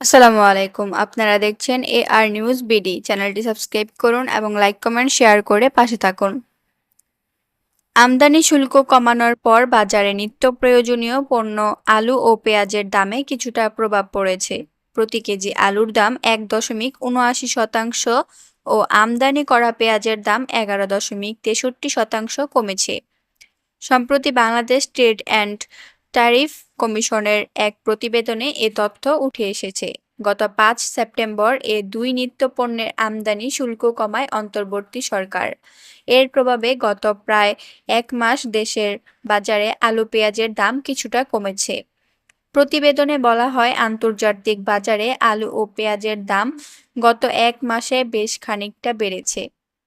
আসসালামু আলাইকুম। আপনারা দেখছেন এ আর নিউজ বিডি চ্যানেলটি সাবস্ক্রাইব করুন এবং লাইক, কমেন্ট, শেয়ার করে পাশে থাকুন। আমদানি শুল্ক কমানোর পর বাজারে নিত্য প্রয়োজনীয় পণ্য, আলু ও পেঁয়াজের দামে কিছুটা প্রভাব পড়েছে। প্রতি কেজি আলুর দাম এক দশমিক উনআশি শতাংশ ও আমদানি করা পেঁয়াজের দাম এগারো দশমিক তেষট্টি শতাংশ কমেছে। সম্প্রতি বাংলাদেশ ট্রেড অ্যান্ড ট্যারিফ কমিশনের এক প্রতিবেদনে এ তথ্য উঠে এসেছে। গত পাঁচ সেপ্টেম্বর এ দুই নিত্য পণ্যের আমদানি শুল্ক কমায় অন্তর্বর্তী সরকার। এর প্রভাবে গত প্রায় এক মাস দেশের বাজারে আলু পেঁয়াজের দাম কিছুটা কমেছে। প্রতিবেদনে বলা হয়, আন্তর্জাতিক বাজারে আলু ও পেঁয়াজের দাম গত এক মাসে বেশ খানিকটা বেড়েছে।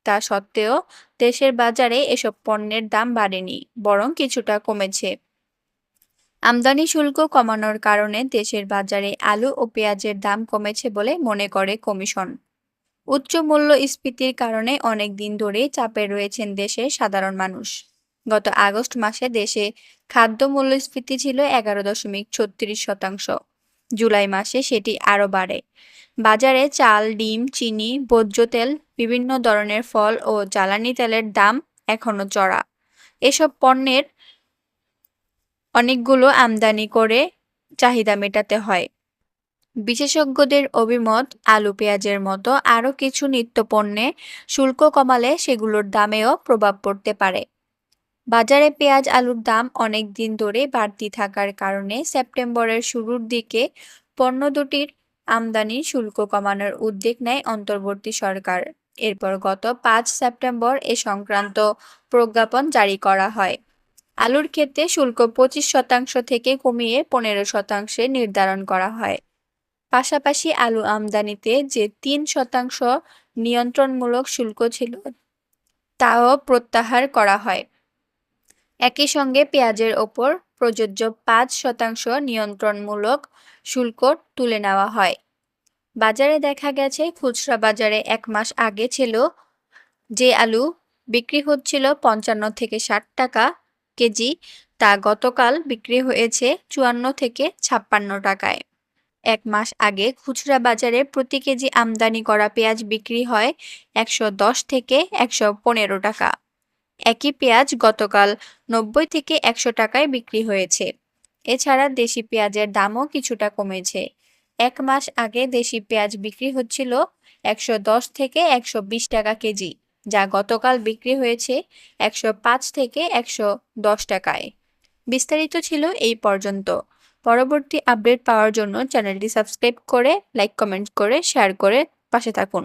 তা সত্ত্বেও দেশের বাজারে এসব পণ্যের দাম বাড়েনি, বরং কিছুটা কমেছে। আমদানি শুল্ক কমানোর কারণে দেশের বাজারে আলু ও পেঁয়াজের দাম কমেছে বলে মনে করে কমিশন। উচ্চ মূল্যস্ফীতির কারণে অনেক দিন ধরেই চাপে রয়েছেন দেশের সাধারণ মানুষ। গত আগস্ট মাসে দেশে খাদ্য মূল্যস্ফীতি ছিল এগারো দশমিক ছত্রিশ শতাংশ। জুলাই মাসে সেটি আরও বাড়ে। বাজারে চাল, ডিম, চিনি, ভোজ্য তেল, বিভিন্ন ধরনের ফল ও জ্বালানি তেলের দাম এখনও চড়া। এসব পণ্যের অনেকগুলো আমদানি করে চাহিদা মেটাতে হয়। বিশেষজ্ঞদের অভিমত, আলু পেঁয়াজের মতো আরও কিছু নিত্যপণ্যে শুল্ক কমালে সেগুলোর দামেও প্রভাব পড়তে পারে। বাজারে পেঁয়াজ আলুর দাম অনেক দিন ধরে বাড়তি থাকার কারণে সেপ্টেম্বরের শুরুর দিকে পণ্য দুটির আমদানি শুল্ক কমানোর উদ্যোগ নেয় অন্তর্বর্তী সরকার। এরপর গত পাঁচ সেপ্টেম্বর এ সংক্রান্ত প্রজ্ঞাপন জারি করা হয়। আলুর ক্ষেত্রে শুল্ক পঁচিশ শতাংশ থেকে কমিয়ে পনেরো শতাংশে নির্ধারণ করা হয়। পাশাপাশি আলু আমদানিতে যে তিন শতাংশ নিয়ন্ত্রণমূলক শুল্ক ছিল, তাও প্রত্যাহার করা হয়। একই সঙ্গে পেঁয়াজের ওপর প্রযোজ্য পাঁচ শতাংশ নিয়ন্ত্রণমূলক শুল্ক তুলে নেওয়া হয়। বাজারে দেখা গেছে, খুচরা বাজারে এক মাস আগে ছিল যে আলু বিক্রি হচ্ছিল পঞ্চান্ন থেকে ষাট টাকা কেজি, তা গতকাল বিক্রি হয়েছে চুয়ান্ন থেকে ছাপ্পান্ন টাকায়। এক মাস আগে খুচরা বাজারে প্রতি কেজি আমদানি করা পেঁয়াজ বিক্রি হয় একশো দশ থেকে একশো পনেরো টাকা। একই পেঁয়াজ গতকাল নব্বই থেকে একশো টাকায় বিক্রি হয়েছে। এছাড়া দেশি পেঁয়াজের দামও কিছুটা কমেছে। এক মাস আগে দেশি পেঁয়াজ বিক্রি হচ্ছিল একশো দশ থেকে একশো বিশ টাকা কেজি। যা গতকাল বিক্রি হয়েছে একশো পাঁচ থেকে একশো দশ টাকায়। বিস্তারিত ছিল এই পর্যন্ত। পরবর্তী আপডেট পাওয়ার জন্য চ্যানেলটি সাবস্ক্রাইব করে, লাইক, কমেন্ট করে, শেয়ার করে পাশে থাকুন।